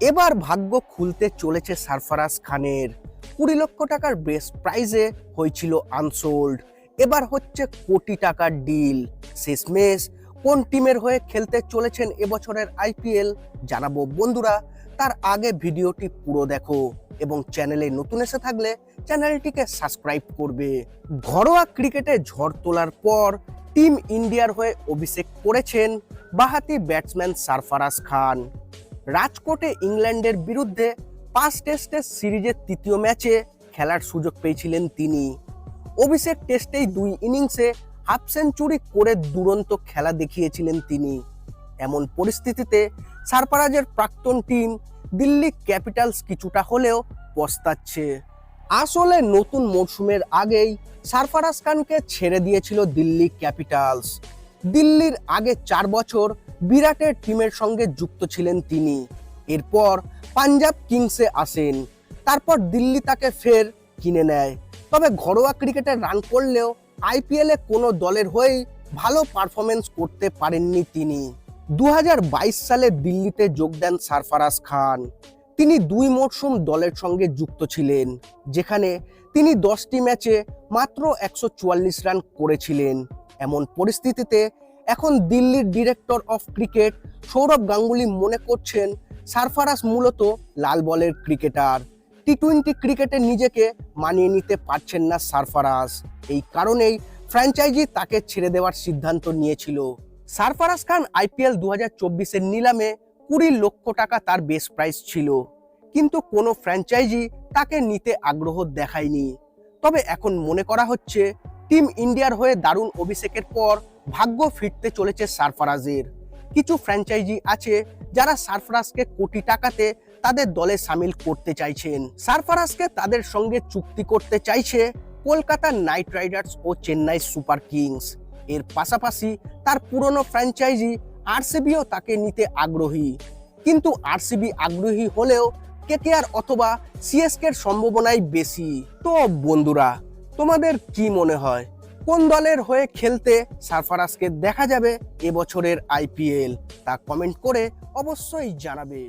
এবার ভাগ্য খুলতে চলেছে সারফারাজ খানের। কুড়ি লক্ষ টাকার বেস্ট প্রাইজে হয়েছিল আনসোল্ড। এবার হচ্ছে কোটি টাকার ডিল। শেষমেশ কোন টিমের হয়ে খেলতে চলেছেন এবছরের আইপিএল জানাব বন্ধুরা। তার আগে ভিডিওটি পুরো দেখো এবং চ্যানেলে নতুন এসে থাকলে চ্যানেলটিকে সাবস্ক্রাইব করবে। ঘরোয়া ক্রিকেটে ঝড় তোলার পর টিম ইন্ডিয়ার হয়ে অভিষেক করেছেন বাহাতি ব্যাটসম্যান সারফারাজ খান। রাজকোটে ইংল্যান্ডের বিরুদ্ধে পাঁচ টেস্টের সিরিজের তৃতীয় ম্যাচে খেলার সুযোগ পেয়েছিলেন তিনি। অভিষেক টেস্টেই দুই ইনিংসে হাফ সেঞ্চুরি করে দুরন্ত খেলা দেখিয়েছিলেন তিনি। এমন পরিস্থিতিতে সারফারাজের প্রাক্তন টিম দিল্লি ক্যাপিটালস কিছুটা হলেও পস্তাচ্ছে। আসলে নতুন মরশুমের আগেই সারফারাজ খানকে ছেড়ে দিয়েছিল দিল্লি ক্যাপিটালস। দিল্লির আগে চার বছর বিরাটের টিমের সঙ্গে যুক্ত ছিলেন তিনি। এরপর পাঞ্জাব কিংসে আসেন। তারপর দিল্লি তাকে ফের কিনে নেয়। তবে ঘরোয়া ক্রিকেটে রান করলেও আইপিএলে কোনো দলের হয়েই ভালো পারফরমেন্স করতে পারেননি তিনি। দু হাজার বাইশ সালে দিল্লিতে যোগ দেন সারফারাজ খান। তিনি দুই মরশুম দলের সঙ্গে যুক্ত ছিলেন, যেখানে তিনি দশটি ম্যাচে মাত্র একশো চুয়াল্লিশ রান করেছিলেন। এমন পরিস্থিতিতে এখন দিল্লির director of cricket Sourav Ganguly মনে করছেন সারফারাস মূলত লাল বলের ক্রিকেটার টি টোয়েন্টি ক্রিকেটে নিজেকে মানিয়ে নিতে পারছেন না সারফারাস। এই কারণেই ফ্র্যাঞ্চাইজি তাকে ছেড়ে দেওয়ার সিদ্ধান্ত নিয়েছিল। সারফারাজ খান আইপিএল দু হাজার নিলামে কুড়ি লক্ষ টাকা তার বেস প্রাইস ছিল। কিন্তু কোনো ফ্র্যাঞ্চাইজি তাকে নিতে আগ্রহ দেখায়নি। তবে এখন মনে করা হচ্ছে টিম ইন্ডিয়ার হয়ে দারুণ অভিষেকের পর ভাগ্য ফিরতে চলেছে সারফারাজের। কিছু ফ্র্যাঞ্চাইজি আছে যারা সারফারাজকে কোটি টাকাতে তাদের দলে সামিল করতে চাইছেন। সারফারাজকে তাদের সঙ্গে চুক্তি করতে চাইছে কলকাতা নাইট রাইডার্স ও চেন্নাই সুপার কিংস। এর পাশাপাশি তার পুরনো ফ্র্যাঞ্চাইজি আরসিবিও তাকে নিতে আগ্রহী। কিন্তু আরসিবি আগ্রহী হলেও কেকেআর অথবা সিএসকের সম্ভাবনাই বেশি। তো বন্ধুরা তোমাদের কি মনে হয়? কোন দলের হয়ে খেলতে সারফারাজকে দেখা যাবে এবছরের আইপিএল তা কমেন্ট করে অবশ্যই জানাবে।